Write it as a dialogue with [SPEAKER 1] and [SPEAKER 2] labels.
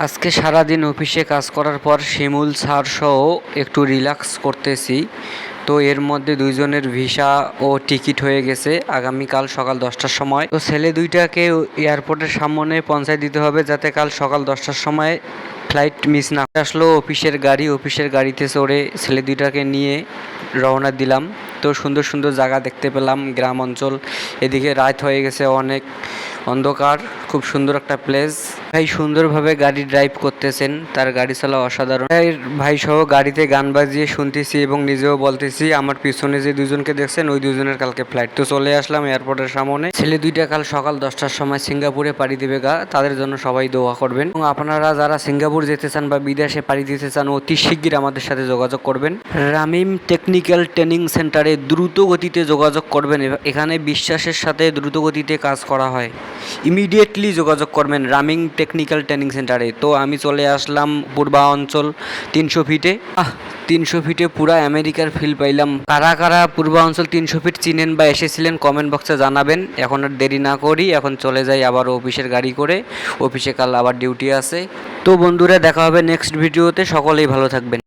[SPEAKER 1] আজকে সারাদিন অফিসে কাজ করার পর শিমুল স্যার সহ একটু রিল্যাক্স করতেছি। তো এর মধ্যে দুইজনের ভিসা ও টিকিট হয়ে গেছে আগামীকাল সকাল দশটার সময়। তো ছেলে দুইটাকে এয়ারপোর্টের সামনে পৌঁছায় দিতে হবে যাতে কাল সকাল দশটার সময় ফ্লাইট মিস না। আসলো অফিসের গাড়ি, অফিসের গাড়িতে চড়ে ছেলে দুইটাকে নিয়ে রওনা দিলাম। তো সুন্দর সুন্দর জায়গা দেখতে পেলাম, গ্রাম অঞ্চল। এদিকে রাত হয়ে গেছে অনেক। অন্ধকার, খুব সুন্দর একটা প্লেস ভাই সুন্দরভাবে গাড়ি ড্রাইভ করতেছেন, তার গাড়ি চালা অসাধারণ। ভাই ভাই সহ গাড়িতে গান বাজিয়ে শুনতেছি এবং নিজেও বলতেছি, আমার পিছনে যে দুজনকে দেখছেন, ওই দুজনের কালকে ফ্লাইট তো চলে আসলাম এয়ারপোর্টের সামনে। ছেলে দুইটা কাল সকাল দশটার সময় সিঙ্গাপুরে পাড়ি দেবে গা, তাদের জন্য সবাই দোয়া করবেন। এবং আপনারা যারা সিঙ্গাপুর যেতে চান বা বিদেশে পাড়ি দিতে চান, অতি শিগগির আমাদের সাথে যোগাযোগ করবেন। রামিম টেকনিক্যাল ট্রেনিং সেন্টারে দ্রুত গতিতে যোগাযোগ করবেন। এখানে বিশ্বাসের সাথে দ্রুত গতিতে কাজ করা হয়। ইমিডিয়েটলি যোগাযোগ করবেন রামিং টেকনিক্যাল ট্রেনিং সেন্টারে তো আমি চলে আসলাম পূর্বা অঞ্চল তিনশো ফিটে। আহ, তিনশো ফিটে পুরা আমেরিকার ফিল পাইলাম। কারা কারা পূর্বা অঞ্চল তিনশো ফিট চিনেন বা এসেছিলেন কমেন্ট বক্সে জানাবেন। এখন আর দেরি না করি, এখন চলে যাই আবার অফিসের গাড়ি করে। অফিসে কাল আবার ডিউটি আছে। তো বন্ধুরা, দেখা হবে নেক্সট ভিডিওতে সকলেই ভালো থাকবেন।